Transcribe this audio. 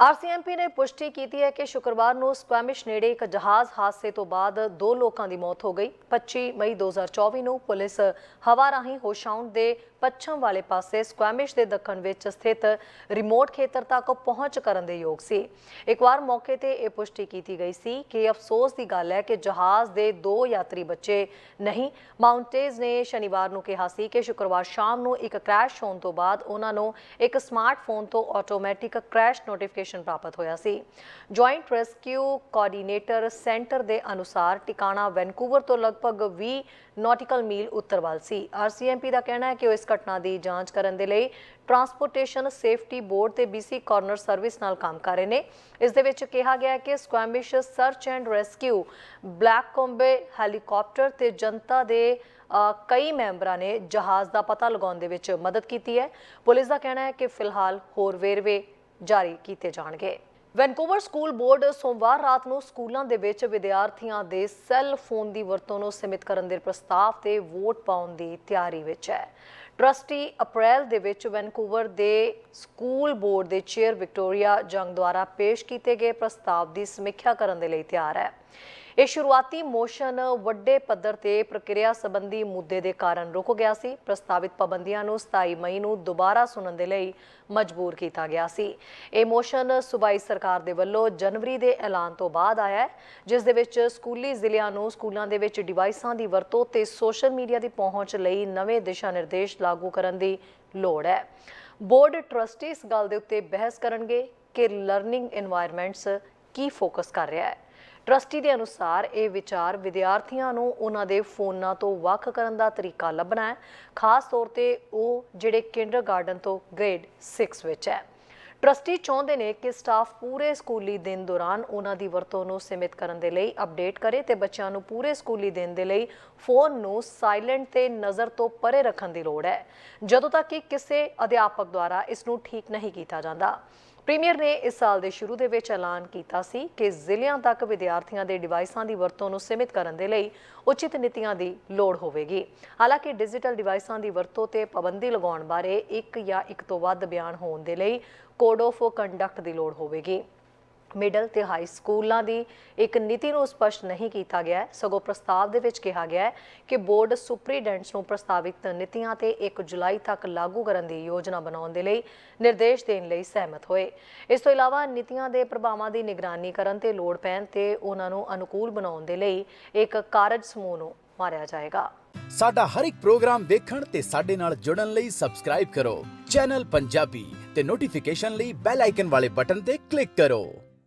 RCMP ਨੇ ਪੁਸ਼ਟੀ ਕੀਤੀ ਹੈ ਕਿ ਸ਼ੁੱਕਰਵਾਰ ਨੂੰ ਸਕੁਐਮਿਸ਼ ਨੇੜੇ ਇੱਕ ਜਹਾਜ਼ ਹਾਦਸੇ ਤੋਂ ਬਾਅਦ ਦੋ ਲੋਕਾਂ ਦੀ ਮੌਤ ਹੋ ਗਈ। 25 ਮਈ 2024 ਨੂੰ ਪੁਲਿਸ ਹਵਾ ਰਾਹੀਂ ਹੋਸ਼ਾਉਂਡ ਦੇ ਪੱਛਮ ਵਾਲੇ ਪਾਸੇ ਸਕੁਐਮਿਸ਼ ਦੇ ਦੱਖਣ ਵਿੱਚ ਸਥਿਤ ਰਿਮੋਟ ਖੇਤਰ ਤੱਕ ਪਹੁੰਚ ਕਰਨ ਦੇ ਯੋਗ ਸੀ। ਇੱਕ ਵਾਰ ਮੌਕੇ ਤੇ ਇਹ ਪੁਸ਼ਟੀ ਕੀਤੀ ਗਈ ਸੀ ਕਿ ਅਫਸੋਸ ਦੀ ਗੱਲ ਹੈ ਕਿ ਜਹਾਜ਼ ਦੇ ਦੋ ਯਾਤਰੀ ਬੱਚੇ ਨਹੀਂ। ਮਾਊਂਟੇਜ਼ ਨੇ ਸ਼ਨੀਵਾਰ ਨੂੰ ਕਿਹਾ ਸੀ ਕਿ ਸ਼ੁੱਕਰਵਾਰ ਸ਼ਾਮ ਨੂੰ ਇੱਕ ਕ੍ਰੈਸ਼ ਹੋਣ ਤੋਂ ਬਾਅਦ ਉਹਨਾਂ ਨੂੰ ਇੱਕ ਸਮਾਰਟਫੋਨ ਤੋਂ ਆਟੋਮੈਟਿਕ ਕ੍ਰੈਸ਼ ਨੋਟੀਫਿਕੇਸ਼ਨ ਪ੍ਰਾਪਤ ਹੋਇਆ ਸੀ। ਜੁਆਇੰਟ ਰੈਸਕਿਊ ਕੋਆਰਡੀਨੇਟਰ ਸੈਂਟਰ ਦੇ ਅਨੁਸਾਰ ਟਿਕਾਣਾ ਵੈਨਕੂਵਰ ਤੋਂ ਲਗਭਗ 20 ਨੌਟਿਕਲ ਮੀਲ ਉੱਤਰ ਵੱਲ ਸੀ। ਆਰਸੀਐਮਪੀ ਦਾ ਕਹਿਣਾ ਹੈ ਕਿ ਉਹ ਇਸ ਘਟਨਾ ਦੀ ਜਾਂਚ ਕਰਨ ਦੇ ਲਈ ਟਰਾਂਸਪੋਰਟੇਸ਼ਨ ਸੇਫਟੀ ਬੋਰਡ ਤੇ BC ਕਾਰਨਰ ਸਰਵਿਸ ਨਾਲ ਕੰਮ ਕਰ ਰਹੇ ਨੇ। ਇਸ ਦੇ ਵਿੱਚ ਕਿਹਾ ਗਿਆ ਹੈ ਕਿ Squamish search and rescue Blackcomb helicopter ਤੇ ਜਨਤਾ ਦੇ ਕਈ ਮੈਂਬਰਾਂ ਨੇ ਜਹਾਜ਼ ਦਾ ਪਤਾ ਲਗਾਉਣ ਦੇ ਵਿੱਚ ਮਦਦ ਕੀਤੀ ਹੈ। ਪੁਲਿਸ ਦਾ ਕਹਿਣਾ ਹੈ ਕਿ ਫਿਲਹਾਲ ਹੋਰ ਵੇਰਵੇ ਜਾਰੀ ਕੀਤੇ ਜਾਣਗੇ। ਵੈਨਕੂਵਰ ਸਕੂਲ ਬੋਰਡ ਸੋਮਵਾਰ ਰਾਤ ਨੂੰ ਸਕੂਲਾਂ ਦੇ ਵਿੱਚ ਵਿਦਿਆਰਥੀਆਂ ਦੇ ਸੈੱਲ ਫੋਨ ਦੀ ਵਰਤੋਂ ਨੂੰ ਸੀਮਿਤ ਕਰਨ ਦੇ ਪ੍ਰਸਤਾਵ ਤੇ ਵੋਟ ਪਾਉਣ ਦੀ ਤਿਆਰੀ ਵਿੱਚ ਹੈ। ਟਰਸਟੀ ਅਪ੍ਰੈਲ ਦੇ ਵਿੱਚ ਵੈਨਕੂਵਰ ਦੇ ਸਕੂਲ ਬੋਰਡ ਦੇ ਚੇਅਰ ਵਿਕਟੋਰੀਆ ਜੰਗ ਦੁਆਰਾ ਪੇਸ਼ ਕੀਤੇ ਗਏ ਪ੍ਰਸਤਾਵ ਦੀ ਸਮੀਖਿਆ ਕਰਨ ਦੇ ਲਈ ਤਿਆਰ ਹੈ। ਇਹ ਸ਼ੁਰੂਆਤੀ ਮੋਸ਼ਨ ਵੱਡੇ ਪੱਧਰ ਤੇ ਪ੍ਰਕਿਰਿਆ ਸੰਬੰਧੀ ਮੁੱਦੇ ਦੇ ਕਾਰਨ ਰੁਕ ਗਿਆ ਸੀ। ਪ੍ਰਸਤਾਵਿਤ ਪਾਬੰਦੀਆਂ ਨੂੰ 27 ਮਈ ਨੂੰ ਦੁਬਾਰਾ ਸੁਣਨ ਦੇ ਲਈ ਮਜਬੂਰ ਕੀਤਾ ਗਿਆ ਸੀ। ਇਹ ਮੋਸ਼ਨ ਸੂਬਾਈ ਸਰਕਾਰ ਦੇ ਵੱਲੋਂ ਜਨਵਰੀ ਦੇ ਐਲਾਨ ਤੋਂ ਬਾਅਦ ਆਇਆ ਹੈ, ਜਿਸ ਦੇ ਵਿੱਚ ਸਕੂਲੀ ਜ਼ਿਲ੍ਹਿਆਂ ਨੂੰ ਸਕੂਲਾਂ ਦੇ ਵਿੱਚ ਡਿਵਾਈਸਾਂ ਦੀ ਵਰਤੋਂ ਤੇ ਸੋਸ਼ਲ ਮੀਡੀਆ ਦੀ ਪਹੁੰਚ ਲਈ ਨਵੇਂ ਦਿਸ਼ਾ ਨਿਰਦੇਸ਼ ਲਾਗੂ ਕਰਨ ਦੀ ਲੋੜ ਹੈ। ਬੋਰਡ ਟਰਸਟੀ ਇਸ ਗੱਲ ਦੇ ਉੱਤੇ ਬਹਿਸ ਕਰਨਗੇ ਕਿ ਲਰਨਿੰਗ এনवायरमेंट्स ਕੀ ਫੋਕਸ ਕਰ ਰਿਹਾ ਹੈ। ਟਰਸਟੀ ਦੇ ਅਨੁਸਾਰ ਇਹ ਵਿਚਾਰ ਵਿਦਿਆਰਥੀਆਂ ਨੂੰ ਉਹਨਾਂ ਦੇ ਫੋਨਾਂ ਤੋਂ ਵੱਖ ਕਰਨ ਦਾ ਤਰੀਕਾ ਲੱਭਣਾ ਹੈ। ਖਾਸ ਤੌਰ ਤੇ ਉਹ ਜਿਹੜੇ ਕਿੰਡਰਗਾਰਟਨ ਤੋਂ ਗ੍ਰੇਡ 6 ਵਿੱਚ ਹੈ। ਟਰਸਟੀ ਚਾਹੁੰਦੇ ਨੇ ਕਿ ਸਟਾਫ ਪੂਰੇ ਸਕੂਲੀ ਦਿਨ ਦੌਰਾਨ ਉਹਨਾਂ ਦੀ ਵਰਤੋਂ ਨੂੰ ਸੀਮਿਤ ਕਰਨ ਦੇ ਲਈ ਅਪਡੇਟ ਕਰੇ ਤੇ ਬੱਚਿਆਂ ਨੂੰ ਪੂਰੇ ਸਕੂਲੀ ਦਿਨ ਦੇ ਲਈ ਫੋਨ ਨੂੰ ਸਾਇਲੈਂਟ ਤੇ ਨਜ਼ਰ ਤੋਂ ਪਰੇ ਰੱਖਣ ਦੀ ਲੋੜ ਹੈ। ਜਦੋਂ ਤੱਕ ਕਿ ਕਿਸੇ ਅਧਿਆਪਕ ਦੁਆਰਾ ਇਸ ਨੂੰ ਠੀਕ ਨਹੀਂ ਕੀਤਾ ਜਾਂਦਾ। ਪ੍ਰੀਮੀਅਰ ਨੇ ਇਸ ਸਾਲ ਦੇ ਸ਼ੁਰੂ ਦੇ ਵਿੱਚ ਐਲਾਨ ਕੀਤਾ ਸੀ ਕਿ ਜ਼ਿਲ੍ਹਿਆਂ ਤੱਕ ਵਿਦਿਆਰਥੀਆਂ ਦੇ ਡਿਵਾਈਸਾਂ ਦੀ ਵਰਤੋਂ ਨੂੰ ਸੀਮਿਤ ਕਰਨ ਦੇ ਲਈ ਉਚਿਤ ਨੀਤੀਆਂ ਦੀ ਲੋੜ ਹੋਵੇਗੀ। ਹਾਲਾਂਕਿ ਡਿਜੀਟਲ ਡਿਵਾਈਸਾਂ ਦੀ ਵਰਤੋਂ ਤੇ ਪਾਬੰਦੀ ਲਗਾਉਣ ਬਾਰੇ ਇੱਕ ਜਾਂ ਇੱਕ ਤੋਂ ਵੱਧ ਬਿਆਨ ਹੋਣ ਦੇ ਲਈ ਕੋਡ ਆਫ ਕੰਡਕਟ ਦੀ ਲੋੜ ਹੋਵੇਗੀ। ਮਿਡਲ ਤੇ ਹਾਈ ਸਕੂਲਾਂ ਦੀ ਇੱਕ ਨੀਤੀ ਨੂੰ ਸਪਸ਼ਟ ਨਹੀਂ ਕੀਤਾ ਗਿਆ ਹੈ। ਸਗੋਂ ਪ੍ਰਸਤਾਵ ਦੇ ਵਿੱਚ ਕਿਹਾ ਗਿਆ ਹੈ ਕਿ ਬੋਰਡ ਸੁਪਰੀਡੈਂਟਸ ਨੂੰ ਪ੍ਰਸਤਾਵਿਤ ਨੀਤੀਆਂ ਤੇ 1 ਜੁਲਾਈ ਤੱਕ ਲਾਗੂ ਕਰਨ ਦੀ ਯੋਜਨਾ ਬਣਾਉਣ ਦੇ ਲਈ ਨਿਰਦੇਸ਼ ਦੇਣ ਲਈ ਸਹਿਮਤ ਹੋਏ। ਇਸ ਤੋਂ ਇਲਾਵਾ ਨੀਤੀਆਂ ਦੇ ਪ੍ਰਭਾਵਾਂ ਦੀ ਨਿਗਰਾਨੀ ਕਰਨ ਤੇ ਲੋੜ ਪੈਣ ਤੇ ਉਹਨਾਂ ਨੂੰ ਅਨੁਕੂਲ ਬਣਾਉਣ ਦੇ ਲਈ ਇੱਕ ਕਾਰਜ ਸਮੂਹ ਨੂੰ ਮਾਰਿਆ ਜਾਏਗਾ। ਸਾਡਾ ਹਰ ਇੱਕ ਪ੍ਰੋਗਰਾਮ ਦੇਖਣ ਤੇ ਸਾਡੇ ਨਾਲ ਜੁੜਨ ਲਈ ਸਬਸਕ੍ਰਾਈਬ ਕਰੋ। ਚੈਨਲ ਪੰਜਾਬੀ ਤੇ ਨੋਟੀਫਿਕੇਸ਼ਨ ਲਈ ਬੈਲ ਆਈਕਨ ਵਾਲੇ ਬਟਨ ਤੇ ਕਲਿੱਕ ਕਰੋ।